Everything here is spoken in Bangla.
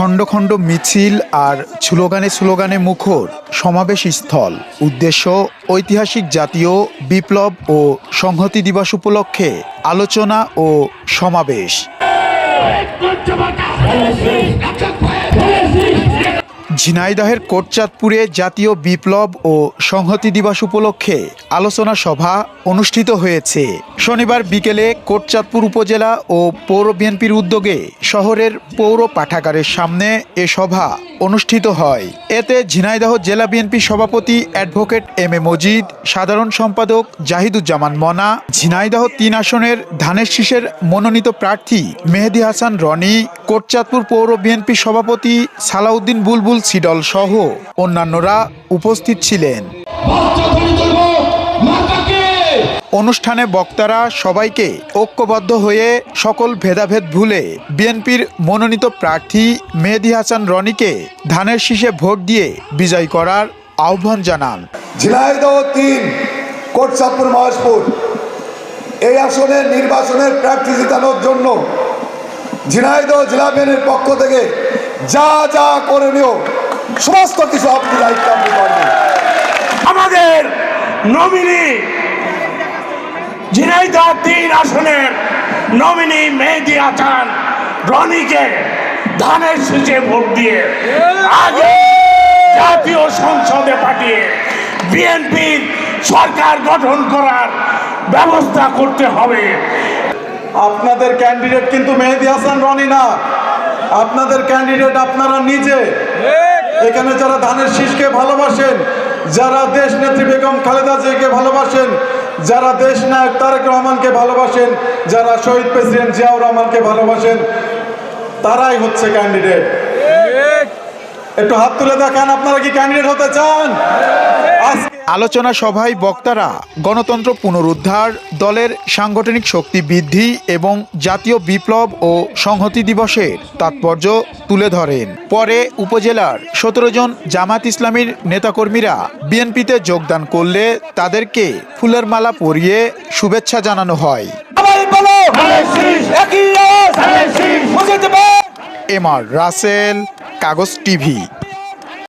খণ্ড খণ্ড মিছিল আর স্লোগানে স্লোগানে মুখর সমাবেশ স্থল। উদ্দেশ্য, ঐতিহাসিক জাতীয় বিপ্লব ও সংহতি দিবস উপলক্ষে আলোচনা ও সমাবেশ। ঝিনাইদহের কোটচাঁদপুরে জাতীয় বিপ্লব ও সংহতি দিবস উপলক্ষে আলোচনা সভা অনুষ্ঠিত হয়েছে। শনিবার বিকেলে কোটচাঁদপুর উপজেলা ও পৌর বিএনপির উদ্যোগে শহরের পৌর পাঠাগারের সামনে এ সভা অনুষ্ঠিত হয়। এতে ঝিনাইদহ জেলা বিএনপি সভাপতি অ্যাডভোকেট এম এ মজিদ, সাধারণ সম্পাদক জাহিদুজ্জামান মনা, ঝিনাইদহ তিন আসনের ধানের শীষের মনোনীত প্রার্থী মেহেদি হাসান রনি কোটচাঁদপুর পৌর বিএনপি সভাপতি সালাউদ্দিন বুলবুল সিডল সহ অন্যান্যরা উপস্থিত ছিলেন। অনুষ্ঠানে বক্তারা সবাইকে ঐক্যবদ্ধ হয়ে সকল ভেদাভেদ ভুলে বিএনপির মনোনীত প্রার্থী মেহেদি হাসান রনিকে ধানের শীষে ভোট দিয়ে বিজয় করার আহ্বান জানান। ঝিনাইদহ তিন কোটসাপুর মহেশপুর। এই আসনের নির্বাচনের প্রার্থী জিতানোর জন্য ঝিনাইদহ জেলা বিএনপির পক্ষ থেকে যা যা করণীয় সমস্ত কিছু আপনি দায়িত্ব আপনি আমাদের নমিনি ঝিনাইদহ তিন আসনের নমিনি মেহেদি হাসান রনিকে ধানের শীষে ভোট দিয়ে আগে জাতীয় সংসদে পাঠিয়ে বিএনপির সরকার গঠন করার ব্যবস্থা করতে হবে। আপনাদের ক্যান্ডিডেট কিন্তু মেহেদি হাসান রনি না। আপনাদের ক্যান্ডিডেট আপনারা নিজে। এখানে যারা ধানের শীষকে ভালোবাসেন যারা দেশ নেত্রী বেগম খালেদা জিয়াকে ভালোবাসেন যারা দেশ নায়ক তারেক রহমানকে ভালোবাসেন যারা শহীদ প্রেসিডেন্ট জিয়াউর রহমানকে ভালোবাসেন তারাই হচ্ছে ক্যান্ডিডেট একটু হাত তুলে দেখান আপনারা কি ক্যান্ডিডেট হতে চান? আজকে আলোচনা সভায় বক্তারা গণতন্ত্র পুনরুদ্ধার দলের সাংগঠনিক শক্তি বৃদ্ধি এবং জাতীয় বিপ্লব ও সংহতি দিবসের তাৎপর্য তুলে ধরেন। পরে উপজেলার সতেরো জন জামাত ইসলামীর নেতাকর্মীরা বিএনপিতে যোগদান করলে তাদেরকে ফুলের মালা পরিয়ে শুভেচ্ছা জানানো হয়। এম আর রাসেল কাগজ টিভি।